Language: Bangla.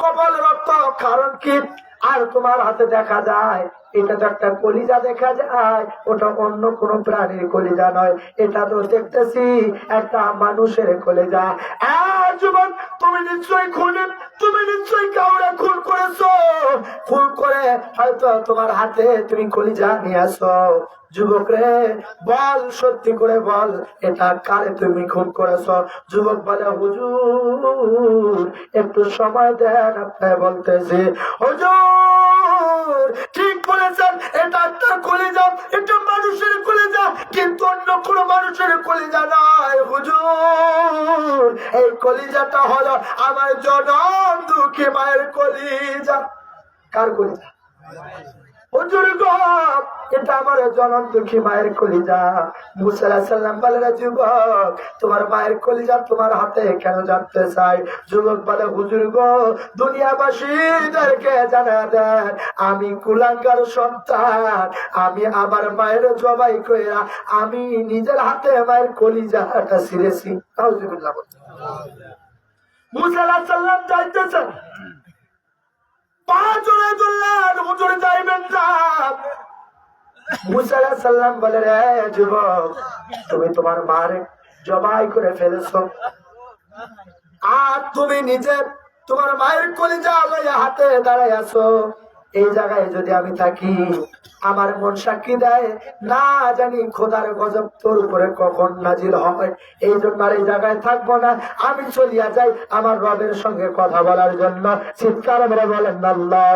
কপাল রক্ত, কারণ কি? আর তোমার হাতে দেখা যায়, এটা তো একটা কলিজা দেখা যায়, ওটা অন্য কোন প্রাণীর কলিজা নয়। এটা তো দেখতেছি একটা মানুষের কলিজা। যুবক, তুমি নিশ্চয়ই খুনে, তুমি নিশ্চয়ই খুন করে হয়তো তোমার হাতে তুমি কলিজা নিয়ে আসো। যুবক রে বল, সত্যি করে বল, এটা কারে তুমি খুন করেছ? যুবক বলে, হুজুর, একটু সময় দেন আপনার বলতেছে। হুজুর, ঠিক বলেছেন, এটা একটা কলিজা, এটা মানুষের কলিজা, কিন্তু অন্য কোনো মানুষের কলিজা নয় হুজুর। এই কলিজাটা হলো আমার জনম দুঃখী মায়ের কলিজা। কার কলিজা? হুজুর গো, এটা আমার জনম দুঃখী মায়ের কলিজা। রে যুবক, তোমার মায়ের কলিজা তোমার হাতে কেন জানতে চাই? যুবক বলে, হুজুর গো, দুনিয়াবাসীদেরকে জানা দেন, আমি কুলাঙ্গার সন্তান, আমি আমার মায়ের জবাই কইরা, আমি নিজের হাতে মায়ের কলিজাটা ছিঁড়েছি। নাউজুবিল্লাহ বলে। মুসা আলাহিস যাইতেছেন। পা আলাহিস বলে, রে তুমি তোমার মারে জবাই করে ফেলেছো। আর তুমি নিজে তোমার মায়ের কলিজা লইয়া হাতে দাঁড়াই আছো এই জায়গায় যদি আমি থাকি, আমার মন সাক্ষী দেয়, না জানি খোদার গজব তোর উপরে কখন নাজিল হবে। এই জন্য আর এই জায়গায় থাকব না। আমি চলিয়া যাই আমার রবের সঙ্গে কথা বলার জন্য। চিৎকার বলেন, আল্লাহ